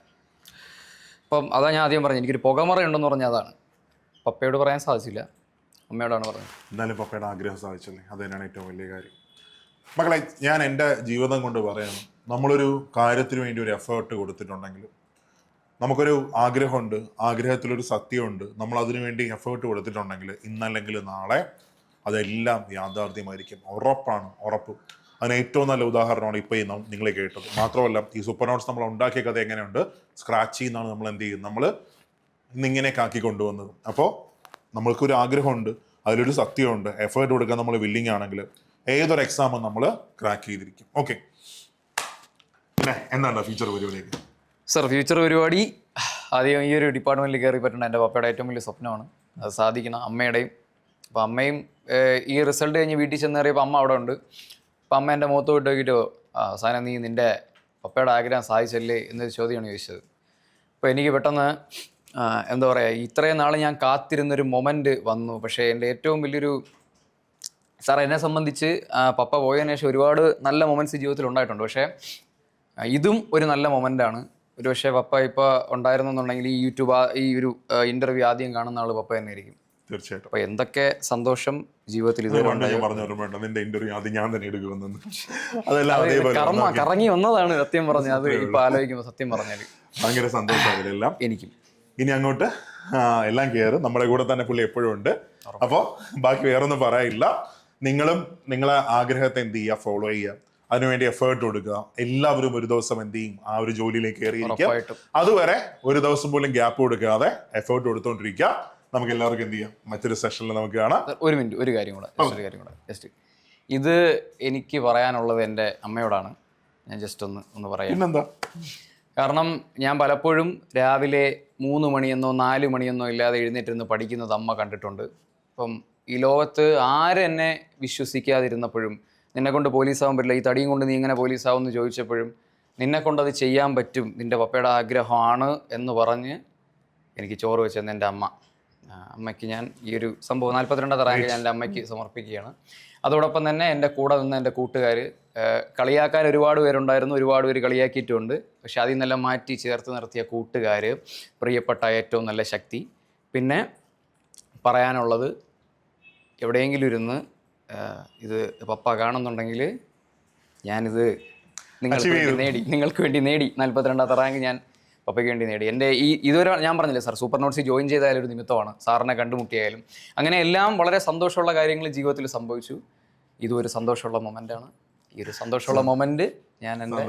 അപ്പം അതാ ഞാൻ ആദ്യം പറഞ്ഞു എനിക്കൊരു പുകമറ ഉണ്ടെന്ന് പറഞ്ഞാൽ അതാണ്. പപ്പയോട് പറയാൻ സാധിച്ചില്ല. അമ്മയോടാണ് പറഞ്ഞത്. എന്തായാലും പപ്പയുടെ ആഗ്രഹം സാധിച്ചല്ലേ അത് തന്നെയാണ് ഏറ്റവും വലിയ കാര്യം. മക്കളെ ഞാൻ എന്റെ ജീവിതം കൊണ്ട് പറയണം നമ്മളൊരു കാര്യത്തിന് വേണ്ടി ഒരു എഫേർട്ട് കൊടുത്തിട്ടുണ്ടെങ്കിൽ നമുക്കൊരു ആഗ്രഹമുണ്ട് ആഗ്രഹത്തിലൊരു സത്യമുണ്ട്. നമ്മൾ അതിനു വേണ്ടി എഫേർട്ട് കൊടുത്തിട്ടുണ്ടെങ്കിൽ ഇന്നല്ലെങ്കിൽ നാളെ അതെല്ലാം യാഥാർത്ഥ്യമായിരിക്കും. ഉറപ്പാണ് ഉറപ്പ്. അതിന് ഏറ്റവും നല്ല ഉദാഹരണമാണ് ഇപ്പോൾ ഈ നിങ്ങൾ കേട്ടത്. മാത്രമല്ല ഈ സൂപ്പർ നോട്ട്സ് നമ്മൾ ഉണ്ടാക്കിയ കഥ എങ്ങനെയുണ്ട്? സ്ക്രാച്ചിൽ നിന്നാണ് നമ്മൾ എന്ത് ചെയ്യുന്നത്? നമ്മൾ ഇന്നിങ്ങനെയൊക്കെ ആക്കി കൊണ്ടുവന്നത്. അപ്പോൾ നമ്മൾക്കൊരു ആഗ്രഹമുണ്ട്. അതിലൊരു സത്യമുണ്ട്. എഫേർട്ട് കൊടുക്കാൻ നമ്മൾ വില്ലിങ് ആണെങ്കിൽ ഏതൊരു എക്സാമും നമ്മൾ ക്രാക്ക് ചെയ്തിരിക്കും. ഓക്കെ പിന്നെ എന്താണ് ഫ്യൂച്ചർ പരിപാടിയൊക്കെ? സർ ഫ്യൂച്ചർ പരിപാടി ആദ്യം ഈ ഒരു ഡിപ്പാർട്ട്മെന്റിൽ കയറി പറ്റുന്ന എന്റെ പപ്പയുടെ ഏറ്റവും വലിയ സ്വപ്നമാണ്. അത് സാധിക്കണം അമ്മയുടെയും. അപ്പോൾ അമ്മയും ഈ റിസൾട്ട് കഴിഞ്ഞ് വീട്ടിൽ ചെന്ന് കയറിയപ്പോൾ അമ്മ അവിടെ ഉണ്ട്. അപ്പോൾ അമ്മ എന്റെ മുഖത്ത് വിട്ട് നോക്കിയിട്ട് സാധനം നീ നിന്റെ പപ്പയുടെ ആഗ്രഹം സാധിച്ചല്ലേ എന്നൊരു ചോദ്യമാണ് ചോദിച്ചത്. അപ്പോൾ എനിക്ക് പെട്ടെന്ന് എന്താ പറയുക ഇത്രയും നാൾ ഞാൻ കാത്തിരുന്നൊരു മൊമെന്റ് വന്നു. പക്ഷേ എന്റെ ഏറ്റവും വലിയൊരു സാർ എന്നെ സംബന്ധിച്ച് പപ്പ പോയതിനു ശേഷം ഒരുപാട് നല്ല മൊമെന്റ്സ് ജീവിതത്തിൽ ഉണ്ടായിട്ടുണ്ട്. പക്ഷേ ഇതും ഒരു നല്ല മൊമെന്റാണ്. ഒരു പക്ഷേ പപ്പ ഇപ്പോൾ ഉണ്ടായിരുന്നെന്നുണ്ടെങ്കിൽ ഈ യൂട്യൂബ് ഈ ഒരു ഇന്റർവ്യൂ ആദ്യം കാണുന്ന ആൾ പപ്പ തന്നെ ആയിരിക്കും തീർച്ചയായിട്ടും. അപ്പോൾ എന്തൊക്കെ സന്തോഷം ജീവിതത്തിൽ ഇത് പണ്ട് ഞാൻ പറഞ്ഞ ഓർമ്മയുണ്ട് നിന്റെ ഇന്റർവ്യൂ അത് ഞാൻ തന്നെ എടുക്കുമെന്ന്. അതെല്ലാം കർമ്മ കറങ്ങി വന്നതാണ് സത്യം പറഞ്ഞാൽ അത് ഇപ്പൊ ആലോചിക്കുമ്പോൾ സത്യം പറഞ്ഞാൽ ഭയങ്കര സന്തോഷം അതിലെല്ലാം എനിക്കും. ഇനി അങ്ങോട്ട് എല്ലാം കയറും നമ്മുടെ കൂടെ തന്നെ പുള്ളി എപ്പോഴും ഉണ്ട്. അപ്പോൾ ബാക്കി വേറൊന്നും പറയില്ല. നിങ്ങളും നിങ്ങളെ ആഗ്രഹത്തെ എന്ത് ചെയ്യുക? ഫോളോ ചെയ്യുക. അതിനുവേണ്ടി എഫേർട്ട് കൊടുക്കുക. എല്ലാവരും ഒരു ദിവസം എന്ത് ചെയ്യും? ആ ഒരു ജോലിയിലേക്ക് കയറിയിരിക്കുക. അതുവരെ ഒരു ദിവസം പോലും ഗ്യാപ്പ് കൊടുക്കാതെ എഫേർട്ട് കൊടുത്തോണ്ടിരിക്കുക. നമുക്ക് എല്ലാവർക്കും എന്ത് ചെയ്യാം? മറ്റൊരു സെഷനിൽ നമുക്ക് കാണാം. ഒരു മിനിറ്റ് ഒരു കാര്യം കൂടെ just ഒരു കാര്യം കൂടെ. ജസ്റ്റ് ഇത് എനിക്ക് പറയാനുള്ളത് എന്റെ അമ്മയോടാണ്. ഞാൻ ജസ്റ്റ് ഒന്ന് ഒന്ന് പറയാം. പിന്നെന്താ? കാരണം ഞാൻ പലപ്പോഴും രാവിലെ മൂന്ന് മണിയെന്നോ നാല് മണിയെന്നോ ഇല്ലാതെ എഴുന്നേറ്റിരുന്ന് പഠിക്കുന്നത് അമ്മ കണ്ടിട്ടുണ്ട്. അപ്പം ഈ ലോകത്ത് ആരെന്നെ വിശ്വസിക്കാതിരുന്നപ്പോഴും നിന്നെ കൊണ്ട് പോലീസാവാൻ പറ്റില്ല ഈ തടിയും കൊണ്ട് നീ ഇങ്ങനെ പോലീസാവും എന്ന് ചോദിച്ചപ്പോഴും നിന്നെ കൊണ്ടത് ചെയ്യാൻ പറ്റും നിന്റെ പപ്പയുടെ ആഗ്രഹമാണ് എന്ന് പറഞ്ഞ് എനിക്ക് ചോറ് വെച്ചെന്ന് എന്റെ അമ്മ. അമ്മയ്ക്ക് ഞാൻ ഈ ഒരു സംഭവം നാൽപ്പത്തിരണ്ടാമത്തെ റാങ്ക് ഞാൻ എന്റെ അമ്മയ്ക്ക് സമർപ്പിക്കുകയാണ്. അതോടൊപ്പം തന്നെ എന്റെ കൂടെ നിന്ന് എന്റെ കൂട്ടുകാർ കളിയാക്കാൻ ഒരുപാട് പേരുണ്ടായിരുന്നു ഒരുപാട് പേര് കളിയാക്കിയിട്ടുണ്ട്. പക്ഷെ അതിൽ നിന്നെല്ലാം മാറ്റി ചേർത്ത് നിർത്തിയ കൂട്ടുകാർ പ്രിയപ്പെട്ട ഏറ്റവും നല്ല ശക്തി. പിന്നെ പറയാനുള്ളത് എവിടെയെങ്കിലും ഇരുന്ന് ഇത് പപ്പ കാണുന്നുണ്ടെങ്കിൽ ഞാനിത് നിങ്ങൾക്ക് വേണ്ടി നേടി നിങ്ങൾക്ക് വേണ്ടി നേടി നാൽപ്പത്തിരണ്ടാമത്തെ റാങ്ക് ഞാൻ പപ്പയ്ക്ക് വേണ്ടി നേടി. എന്റെ ഈ ഇതുവരെ ഞാൻ പറഞ്ഞില്ലേ സാർ സൂപ്പർ നോട്ട്സിൽ ജോയിൻ ചെയ്തായാലും ഒരു നിമിത്തമാണ്. സാറിനെ കണ്ടുമുട്ടിയായാലും. അങ്ങനെ എല്ലാം വളരെ സന്തോഷമുള്ള കാര്യങ്ങൾ ജീവിതത്തിൽ സംഭവിച്ചു. ഇതും ഒരു സന്തോഷമുള്ള മൊമെന്റാണ്. ഈ ഒരു സന്തോഷമുള്ള മൊമെന്റ് ഞാൻ എന്റെ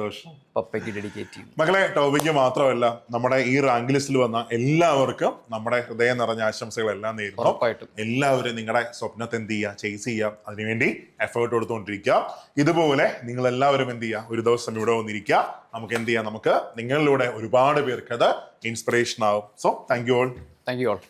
പപ്പയ്ക്ക് ഡെഡിക്കേറ്റ് ചെയ്യും മകളെ ടോബിക്ക് മാത്രമല്ല നമ്മുടെ ഈ റാങ്ക് ലിസ്റ്റിൽ വന്ന എല്ലാവർക്കും നമ്മുടെ ഹൃദയം നിറഞ്ഞ ആശംസകളെല്ലാം നേരുന്നു. ഉറപ്പായിട്ടും. എല്ലാവരും നിങ്ങളുടെ സ്വപ്നത്തെ എന്ത് ചെയ്യുക ചേസ് ചെയ്യുക അതിനുവേണ്ടി എഫേർട്ട് കൊടുത്തുകൊണ്ടിരിക്കുക. ഇതുപോലെ നിങ്ങൾ എല്ലാവരും എന്ത് ചെയ്യുക ഒരു ദിവസം ഇവിടെ വന്നിരിക്കുക. നമുക്ക് എന്ത് ചെയ്യാം? നമുക്ക് നിങ്ങളിലൂടെ ഒരുപാട് പേർക്ക് അത് ഇൻസ്പിറേഷൻ ആവും. So thank you all thank you all